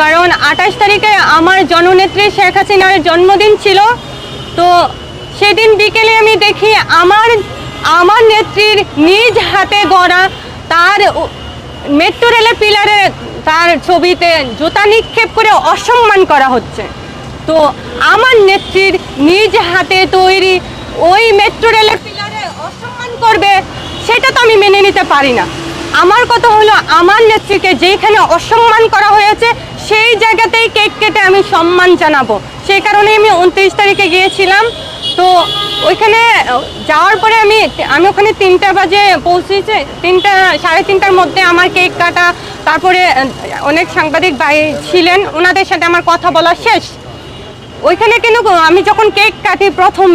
কারণ আঠাশ তারিখে আমার জননেত্রী শেখ হাসিনার জন্মদিন ছিল। তো সেদিন বিকেলে আমি দেখি আমার আমার নেত্রীর নিজ হাতে গড়া তার মেট্রো রেলের পিলারে তার ছবিতে জুতা নিক্ষেপ করে অসম্মান করা হচ্ছে। তো আমার নেত্রীর নিজ হাতে তৈরি ওই মেট্রো রেলের পিলারে অসম্মান করবে, সেটা তো আমি মেনে নিতে পারি না। আমার কথা হলো, আমার নেত্রীকে যেখানে অসম্মান করা হয়েছে সেই জায়গাতেই কেক কেটে আমি সম্মান জানাব। সেই কারণে আমি উনত্রিশ তারিখে গিয়েছিলাম। তো ওইখানে যাওয়ার পরে আমি আমি ওখানে তিনটা বাজে পৌঁছেছি, তিনটা, সাড়ে তিনটার মধ্যে আমার কেক কাটা, তারপরে অনেক সাংবাদিক ভাই ছিলেন, ওনাদের সাথে আমার কথা বলা শেষ। ওইখানে কিন্তু আমি যখন কেক কাটি প্রথম,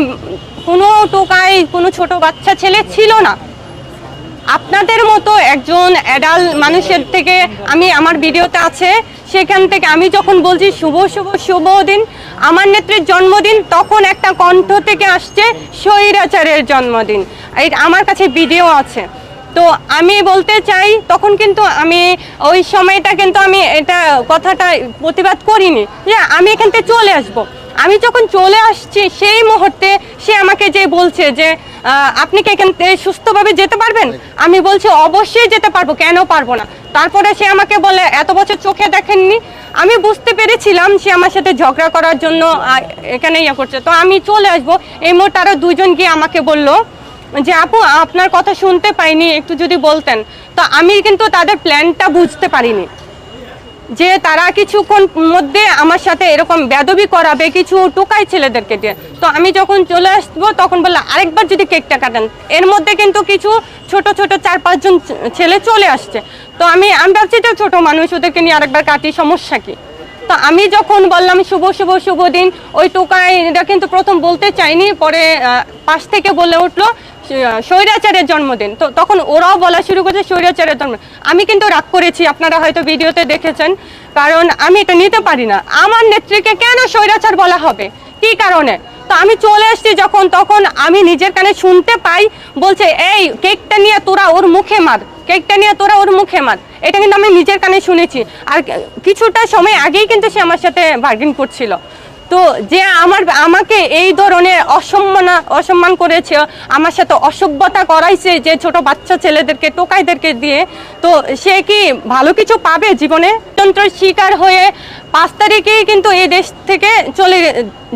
কোনো টোকাই কোনো ছোট বাচ্চা ছেলে ছিল না। আপনাদের মতো একজন অ্যাডাল মানুষের থেকে আমি, আমার ভিডিওতে আছে। সেখান থেকে আমি যখন বলছি, শুভ শুভ শুভ দিন। আমার নেত্রীর জন্মদিন তখন একটা কণ্ঠ থেকে আসছে, স্বৈরাচারের জন্মদিন। এই আমার কাছে ভিডিও আছে। তো আমি বলতে চাই, তখন কিন্তু আমি, ওই সময়টা কিন্তু আমি এটা কথাটা প্রতিবাদ করিনি। যে আমি এখান থেকে চলে আসব। আমি যখন চলে আসছি সেই মুহূর্তে সে আমাকে যে বলছে যে আপনি কি এখান সুস্থভাবে যেতে পারবেন? আমি বলছি, অবশ্যই যেতে পারব, কেন পারব না? তারপরে সে আমাকে বলে, এত বছর চোখে দেখেননি। আমি বুঝতে পেরেছিলাম সে আমার সাথে ঝগড়া করার জন্য এখানে ইয়ে করছে। তো আমি চলে আসব। এই মুহূর্তে আরও দুজন গিয়ে আমাকে বলল যে, আপু, আপনার কথা শুনতে পাইনি, একটু যদি বলতেন। তো আমি কিন্তু তাদের প্ল্যানটা বুঝতে পারিনি। যে তারা কিছুক্ষণ মধ্যে আমার সাথে এরকম বেদবি করাবে, কিছু টোকাই ছেলেদেরকে দিয়ে। তো আমি যখন চলে আসব, তখন বললাম আরেকবার যদি কেকটা কাটেন। এর মধ্যে কিন্তু কিছু ছোট ছোট চার, পাঁচজন ছেলে চলে আসছে। তো আমি আমি ভাবছি যে ছোট মানুষ ওদেরকে নিয়ে আরেকবার কাটি, সমস্যা কি? তো আমি যখন বললাম, শুভ শুভ শুভ দিন। ওই টোকাইরা কিন্তু প্রথম বলতে চাইনি পরে পাশ থেকে বলে উঠল স্বৈরাচারের জন্মদিন। তো তখন ওরাও বলা শুরু করেছে স্বৈরাচারের জন্ম। আমি কিন্তু রাগ করেছি, আপনারা হয়তো ভিডিওতে দেখেছেন। কারণ আমি এটা নিতে পারি না। আমার নেত্রীকে কেন স্বৈরাচার বলা হবে? কি কারণে? তো আমি চলে এসেছি যখন, তখন আমি নিজের কানে শুনতে পাই, বলছে, এই, কেকটা নিয়ে তোরা ওর মুখে মার। কেকটা নিয়ে তোরা ওর মুখে মার। এটা কিন্তু আমি নিজের কানে শুনেছি। আর কিছুটা সময় আগেই কিন্তু সে আমার সাথে বার্গেন করছিল। তো যে আমার, আমাকে এই ধরনের অসম্মানা, অসম্মান করেছে, আমার সাথে অসভ্যতা করাইছে যে ছোট বাচ্চা ছেলেদেরকে, টোকাইদেরকে দিয়ে, তো সে কি ভালো কিছু পাবে জীবনে? তন্ত্র শিকার হয়ে পাঁচ তারিখেই কিন্তু এই দেশ থেকে চলে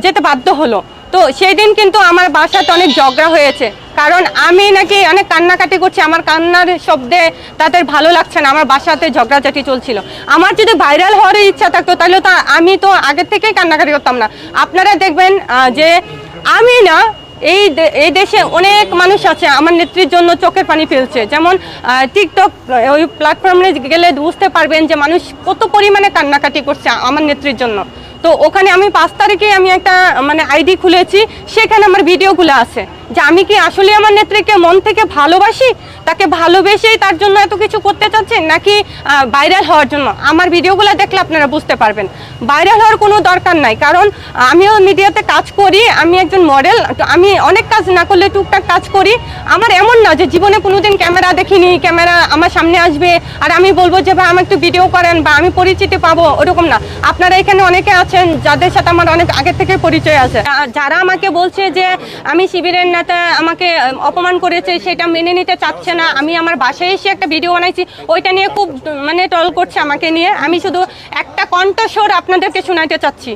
যেতে বাধ্য হলো। তো সেই দিন কিন্তু আমার বাসাতে অনেক ঝগড়া হয়েছে। কারণ আমি নাকি অনেক কান্নাকাটি করছি, আমার কান্নার শব্দে তাদের ভালো লাগছে না, আমার বাসাতে ঝগড়াঝাটি চলছিল। আমার যদি ভাইরাল হওয়ার ইচ্ছা থাকতো, তাহলে তো আমি তো আগের থেকেই কান্নাকাটি করতাম না। আপনারা দেখবেন যে আমি না, এই এই দেশে অনেক মানুষ আছে, আমার নেত্রীর জন্য চোখের পানি ফেলছে। যেমন টিকটক ওই প্ল্যাটফর্মে গেলে বুঝতে পারবেন যে মানুষ কত পরিমাণে কান্নাকাটি করছে আমার নেত্রীর জন্য। তো ওখানে আমি পাঁচ তারিখে আমি একটা মানে আইডি খুলেছি, সেখানে আমার ভিডিওগুলো আছে। যে আমি কি আসলে আমার নেত্রীকে মন থেকে ভালোবাসি? তাকে ভালোবেসেই তার জন্য এত কিছু করতে চাচ্ছেন নাকি ভাইরাল হওয়ার জন্য? আমার ভিডিওগুলো দেখলে আপনারা বুঝতে পারবেন। ভাইরাল হওয়ার কোনো দরকার নাই, কারণ আমিও মিডিয়াতে কাজ করি, আমি একজন মডেল আমি অনেক কাজ না করলে টুকটাক কাজ করি। আমার এমন না যে জীবনে কোনোদিন ক্যামেরা দেখিনি, ক্যামেরা আমার সামনে আসবে, আর আমি বলব যে, ভাই আমার একটু ভিডিও করেন বা আমি পরিচিতি পাবো। ওরকম না। আপনারা এখানে অনেকে আছেন যাদের সাথে আমার অনেক আগে থেকে পরিচয় আছে। যারা আমাকে বলছে যে আমি শিবিরের নেতা আমাকে অপমান করেছে সেটা মেনে নিতে চাচ্ছে না আমি আমার বাসায় এসে একটা ভিডিও বানাইছি ওইটা নিয়ে খুব মানে টল করছে আমাকে নিয়ে। আমি শুধু একটা কণ্ঠস্বর আপনাদেরকে শোনাইতে চাচ্ছি।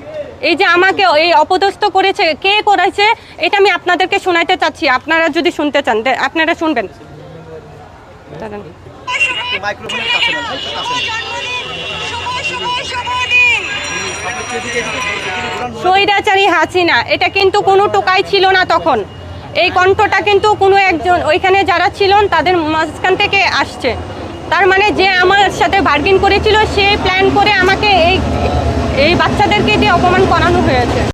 এই যে আমাকে এই অপদস্থ করেছে কে করেছে এটা আমি আপনাদেরকে শোনাইতে চাচ্ছি। আপনারা যদি শুনতে চান আপনারা শুনবেন। দাঁড়ান। মাইক্রোফোনের কাছে একটু কাছে। স্বৈরাচারী হাসিনা, এটা কিন্তু কোনো টোকাই ছিল না তখন। এই কণ্ঠটা কিন্তু কোনো একজন, ওইখানে যারা ছিলেন তাদের মাঝখান থেকে আসছে। তার মানে যে আমার সাথে বার্গিন করেছিল, সে প্ল্যান করে আমাকে এই এই বাচ্চাদেরকে দিয়ে অপমান করানো হয়েছে।